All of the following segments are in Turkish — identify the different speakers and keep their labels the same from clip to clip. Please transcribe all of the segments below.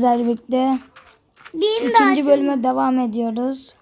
Speaker 1: sizlerle birlikte
Speaker 2: Benim de
Speaker 1: ikinci
Speaker 2: açım.
Speaker 1: bölüme devam ediyoruz.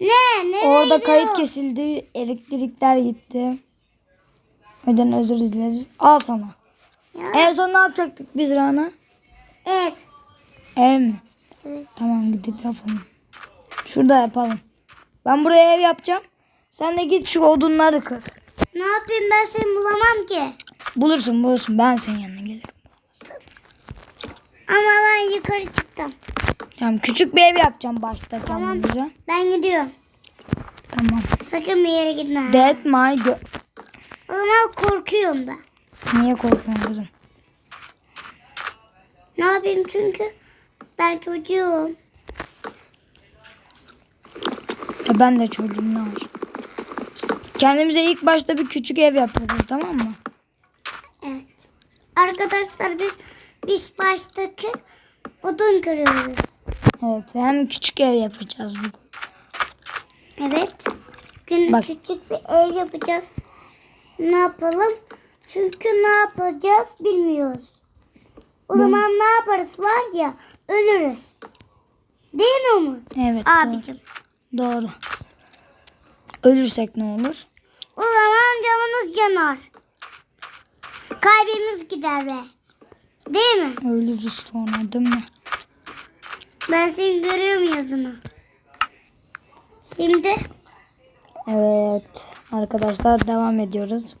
Speaker 2: Ne? Ne?
Speaker 1: Orada kayıt kesildi. Elektrikler gitti. O yüzden özür dileriz. Al sana.
Speaker 2: Ya.
Speaker 1: En son ne yapacaktık biz Rana?
Speaker 2: Ev.
Speaker 1: Ev mi?
Speaker 2: Evet.
Speaker 1: Tamam gidip yapalım. Şurada yapalım. Ben buraya ev yapacağım. Sen de git şu odunları kır.
Speaker 2: Ne yapayım ben seni bulamam ki.
Speaker 1: Bulursun bulursun. Ben senin yanına gelirim.
Speaker 2: Ama ben yukarı çıktım.
Speaker 1: Tamam küçük bir ev yapacağım başta
Speaker 2: Tamam.
Speaker 1: kendimize.
Speaker 2: Ben gidiyorum.
Speaker 1: Tamam.
Speaker 2: Sakın bir yere gitme.
Speaker 1: Dead my gö-
Speaker 2: o zaman korkuyorum ben.
Speaker 1: Niye korkuyorsun kızım?
Speaker 2: Ne yapayım çünkü ben çocuğum.
Speaker 1: Ya ben de çocuğum ne var? Kendimize ilk başta bir küçük ev yapıyoruz tamam mı?
Speaker 2: Evet. Arkadaşlar biz biz baştaki odun kırıyoruz.
Speaker 1: Evet hem küçük ev yapacağız bugün.
Speaker 2: Evet. Gün
Speaker 1: Bak.
Speaker 2: küçük bir ev yapacağız. Ne yapalım? Çünkü ne yapacağız bilmiyoruz. O zaman ne yaparız var ya ölürüz. Değil mi Umut?
Speaker 1: Evet
Speaker 2: Abicim.
Speaker 1: doğru. doğru. Ölürsek ne olur?
Speaker 2: O zaman canımız yanar. Kalbimiz gider be. Değil mi?
Speaker 1: Ölürüz sonra değil mi?
Speaker 2: Ben seni görüyorum yazını. Şimdi
Speaker 1: Evet arkadaşlar devam ediyoruz.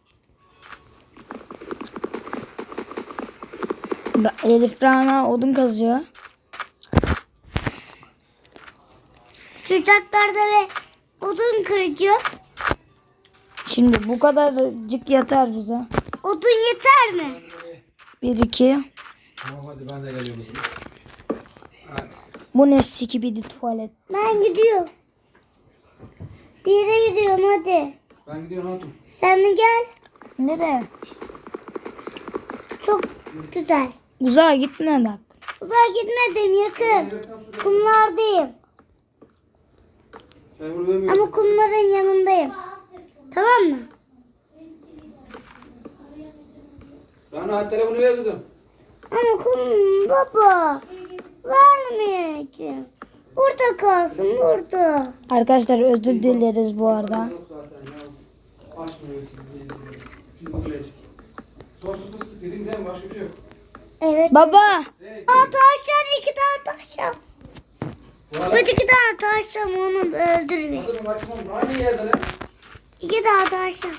Speaker 1: Elif Rana odun kazıyor.
Speaker 2: sıcaklarda ve odun kıracağız.
Speaker 1: Şimdi bu kadarcık yeter bize.
Speaker 2: Odun yeter mi?
Speaker 1: Bir iki.
Speaker 3: Tamam hadi ben de geliyorum. Hadi.
Speaker 1: Bu ne sikibidi tuvalet.
Speaker 2: Ben gidiyorum. Bir yere gidiyorum hadi.
Speaker 3: Ben gidiyorum hatun.
Speaker 2: Sen de gel.
Speaker 1: Nereye?
Speaker 2: Çok güzel.
Speaker 1: Uzağa gitme bak.
Speaker 2: Uzağa gitmedim yakın. Kumlardayım. Ama kumların yanındayım. Tamam mı?
Speaker 3: Bana hadi telefonu ver kızım.
Speaker 2: Ama kum baba. Vermeyeceğim. Burada kalsın burada.
Speaker 1: Arkadaşlar özür dileriz bu arada.
Speaker 2: Evet.
Speaker 1: Baba.
Speaker 2: Aa taşlar iki tane
Speaker 3: arada-
Speaker 2: Öteki tane taşlar onu öldürmeyin. İki tane taşlar.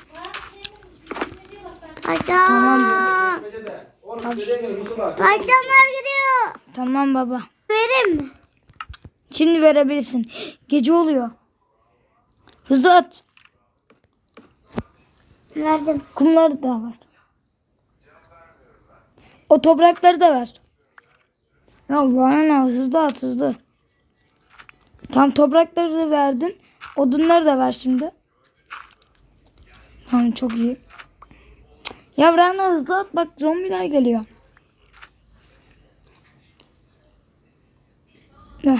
Speaker 2: Taşlar.
Speaker 3: Peçete.
Speaker 2: Taşlanlar gidiyor.
Speaker 1: Tamam baba.
Speaker 2: Vereyim mi?
Speaker 1: Şimdi verebilirsin. Gece oluyor. Hızlı at.
Speaker 2: Verdim.
Speaker 1: Kumları da var. O toprakları da ver. Ya bana hızlı at hızlı. Tam toprakları da verdin. Odunları da ver şimdi. Tamam çok iyi. Ya Rana hızlı at bak zombiler geliyor. Heh.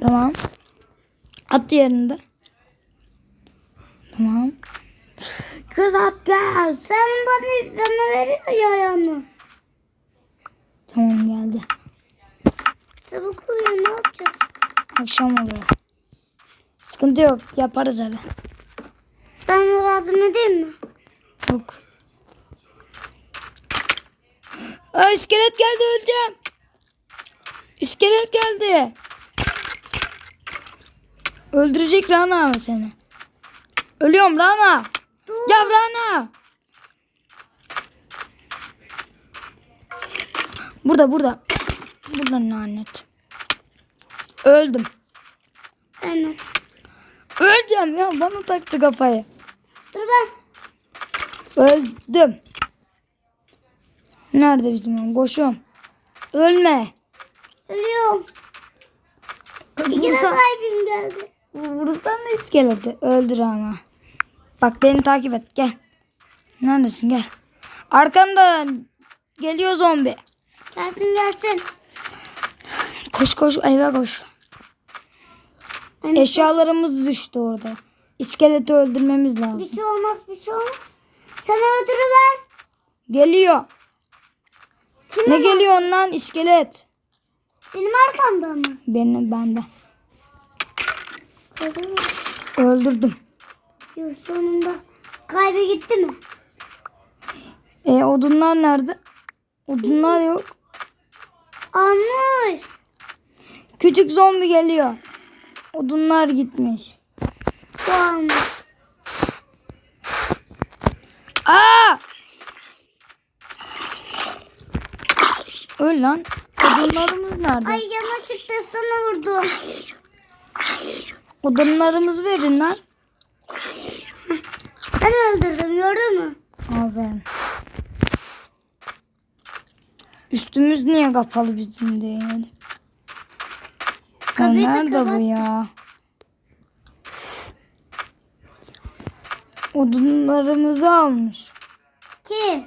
Speaker 1: Tamam. At diğerini Tamam.
Speaker 2: Kız at gel. Sen bana, bana veriyor ya ayağını.
Speaker 1: Tamam geldi.
Speaker 2: Sabah oluyor ne yapacağız?
Speaker 1: Akşam oluyor. Sıkıntı yok. Yaparız abi.
Speaker 2: Ben yardım edeyim mi?
Speaker 1: Yok. Aa, iskelet geldi öleceğim. İskelet geldi. Öldürecek Rana ama seni. Ölüyorum Rana.
Speaker 2: Dur.
Speaker 1: Ya Rana. Burada burada. Burada lanet. Öldüm.
Speaker 2: Aynen.
Speaker 1: Öleceğim ya bana taktı kafayı.
Speaker 2: Dur ben.
Speaker 1: Öldüm. Nerede bizim? Koşuyorum. Ölme.
Speaker 2: Ölüyorum. İki de kalbim geldi.
Speaker 1: vursan da iskeleti. Öldür ama. Bak beni takip et. Gel. Neredesin gel. Arkamda geliyor zombi.
Speaker 2: Gelsin gelsin.
Speaker 1: Koş koş eve koş.
Speaker 2: Hani
Speaker 1: Eşyalarımız düştü orada. İskeleti öldürmemiz
Speaker 2: bir
Speaker 1: lazım.
Speaker 2: şey olmaz bir şey olmaz. Sen öldürüver.
Speaker 1: Geliyor.
Speaker 2: Kimin
Speaker 1: Ne geliyor ondan? İskelet.
Speaker 2: Benim arkamda mı?
Speaker 1: Benim bende.
Speaker 2: Öldü mü?
Speaker 1: Öldürdüm.
Speaker 2: Yok sonunda. Kaybı gitti mi?
Speaker 1: E odunlar nerede? Odunlar yok.
Speaker 2: Almış.
Speaker 1: Küçük zombi geliyor. Odunlar gitmiş.
Speaker 2: Bu almış.
Speaker 1: Aa! Öl lan. Odunlarımız nerede?
Speaker 2: Ay yanlışlıkla sana vurdum.
Speaker 1: Odunlarımızı verin lan.
Speaker 2: Ben öldürdüm gördün mü?
Speaker 1: Aferin. Üstümüz niye kapalı bizim değil? Ya
Speaker 2: Kapıyı da
Speaker 1: nerede bu ya? Odunlarımızı almış.
Speaker 2: Kim?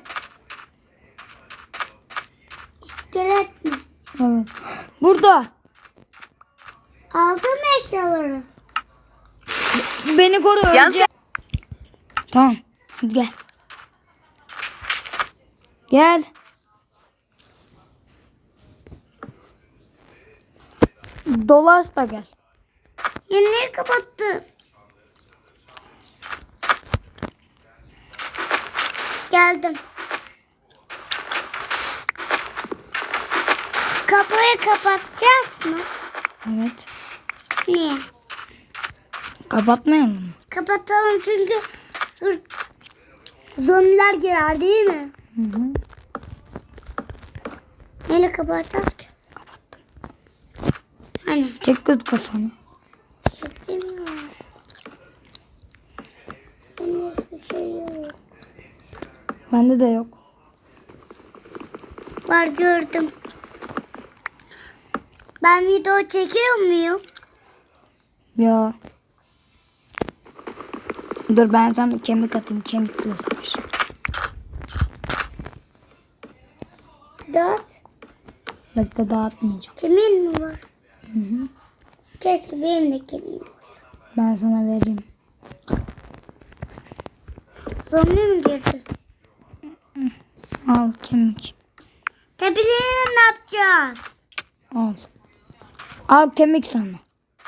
Speaker 2: İskelet mi?
Speaker 1: Evet. Burada.
Speaker 2: Aldın mı eşyaları?
Speaker 1: Beni koru. öleceğim. Tamam. Hadi gel. Gel. Dolaş da gel.
Speaker 2: Ya niye kapattın? Geldim. Kapıyı kapatacağız mı?
Speaker 1: Evet.
Speaker 2: Niye?
Speaker 1: Kapatmayalım mı?
Speaker 2: Kapatalım çünkü zombiler girer değil mi?
Speaker 1: Hı hı.
Speaker 2: Neyle kapatacağız ki?
Speaker 1: Kapattım.
Speaker 2: Hani?
Speaker 1: Çek kız kafanı.
Speaker 2: Çekemiyorum. Benim hiçbir şey yok.
Speaker 1: Bende de yok.
Speaker 2: Var gördüm. Ben video çekiyor muyum?
Speaker 1: Ya. Dur ben sana kemik atayım. Kemikle savaş.
Speaker 2: Dört.
Speaker 1: Bekle dağıtmayacağım.
Speaker 2: Kimin mi var?
Speaker 1: Hı hı.
Speaker 2: Keşke benim de kimim olsa.
Speaker 1: Ben sana vereyim.
Speaker 2: Zombi mi girdi?
Speaker 1: Al kemik.
Speaker 2: Tepelerini ne yapacağız?
Speaker 1: Al. Al kemik sana.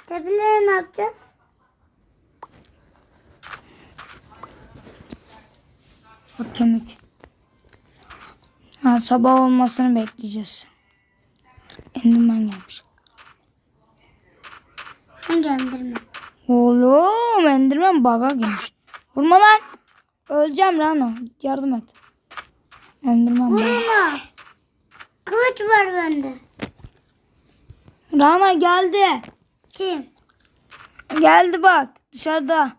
Speaker 2: Tepeleri ne yapacağız?
Speaker 1: Bak kemik. Ha, sabah olmasını bekleyeceğiz. Enderman gelmiş.
Speaker 2: Hangi endirme?
Speaker 1: Oğlum Enderman bug'a girmiş. Vurma lan. Öleceğim Rano. Yardım et. Enderman.
Speaker 2: Vurma. Kılıç var bende.
Speaker 1: Rana geldi.
Speaker 2: Kim?
Speaker 1: Geldi bak dışarıda.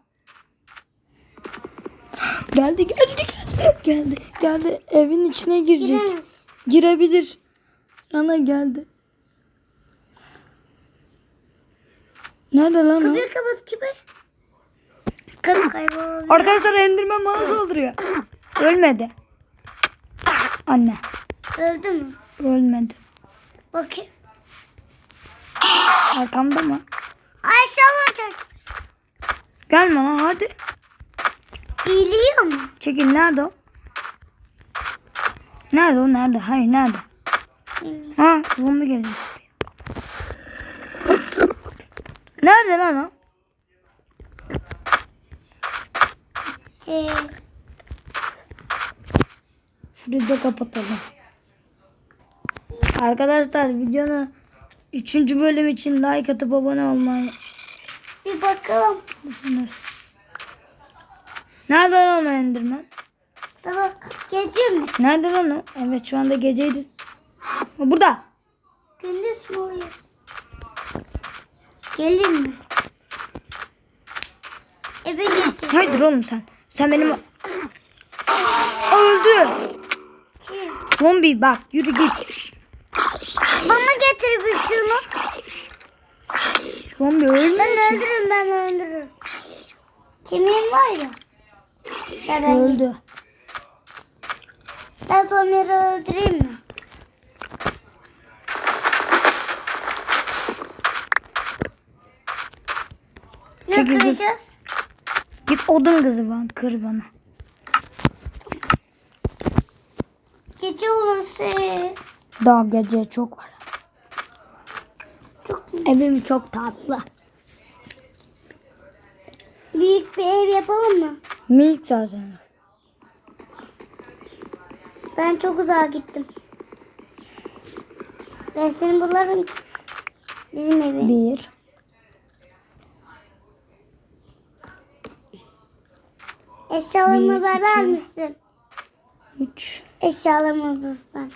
Speaker 1: Geldi geldi geldi. Geldi geldi. Evin içine girecek.
Speaker 2: Giremez.
Speaker 1: Girebilir. Rana geldi. Nerede lan?
Speaker 2: Kapıyı kapat gibi. Kapı kaybolabilir.
Speaker 1: Arkadaşlar Enderman bana saldırıyor. Ölmedi. Anne
Speaker 2: Öldü mü?
Speaker 1: ölmedi.
Speaker 2: Bakayım.
Speaker 1: Arkamda mı?
Speaker 2: Ayşe olacak.
Speaker 1: Gelme lan hadi.
Speaker 2: İyiliyor mu?
Speaker 1: Çekil nerede o? Nerede o nerede? Hayır nerede? Ha zombi geliyor. Nerede lan o?
Speaker 2: Ee,
Speaker 1: Şurayı da kapatalım. Arkadaşlar videonun 3. bölüm için like atıp abone olmayı
Speaker 2: bir bakalım.
Speaker 1: unutmayınız. Nerede lan o Enderman?
Speaker 2: Sabah gece mi?
Speaker 1: Nerede lan o? Evet şu anda geceydi. Burada.
Speaker 2: Gündüz mü oluyor? Gelir mi? Eve gece.
Speaker 1: Hayır oğlum sen. Sen benim... Öldü. Zombi bak yürü git.
Speaker 2: Bana getir bir şunu.
Speaker 1: Zombi ölmüyor
Speaker 2: Ben
Speaker 1: ki.
Speaker 2: öldürürüm ben öldürürüm. Kimin var ya? Ya ben,
Speaker 1: Öldü.
Speaker 2: ben Somer'i öldüreyim mi? Ne
Speaker 1: Çekil kız.
Speaker 2: kıracağız?
Speaker 1: Git odun kızı bana kır bana.
Speaker 2: Gece olursa
Speaker 1: Daha gece çok var.
Speaker 2: Çok
Speaker 1: Evim çok tatlı.
Speaker 2: büyük bir ev yapalım mı?
Speaker 1: Minik zaten.
Speaker 2: Ben çok uzağa gittim. Ben seni bularım. Bizim evi.
Speaker 1: Bir.
Speaker 2: Eşyalarımı
Speaker 1: iki.
Speaker 2: misin?
Speaker 1: Üç.
Speaker 2: Eşyalarımı lütfen.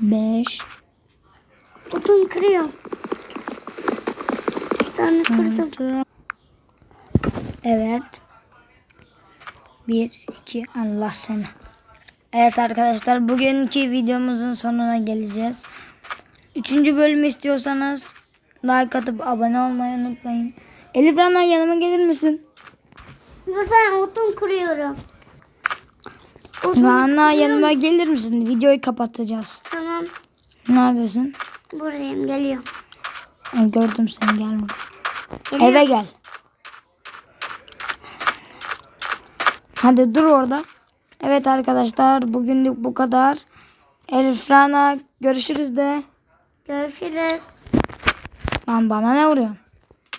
Speaker 1: Beş.
Speaker 2: Odun kırıyorum. Bir tane kırdım.
Speaker 1: Evet. Bir, iki, Allah seni. Evet arkadaşlar bugünkü videomuzun sonuna geleceğiz. Üçüncü bölümü istiyorsanız like atıp abone olmayı unutmayın. Elif Rana yanıma gelir misin?
Speaker 2: Lütfen odun kırıyorum. Odun
Speaker 1: Rana yanıma gelir misin? Videoyu kapatacağız.
Speaker 2: Tamam.
Speaker 1: Neredesin?
Speaker 2: Buradayım geliyorum.
Speaker 1: Ay, gördüm seni gel buraya. Eve gel. Hadi dur orada. Evet arkadaşlar bugünlük bu kadar. Elif Rana görüşürüz de.
Speaker 2: Görüşürüz.
Speaker 1: Lan bana ne vuruyorsun?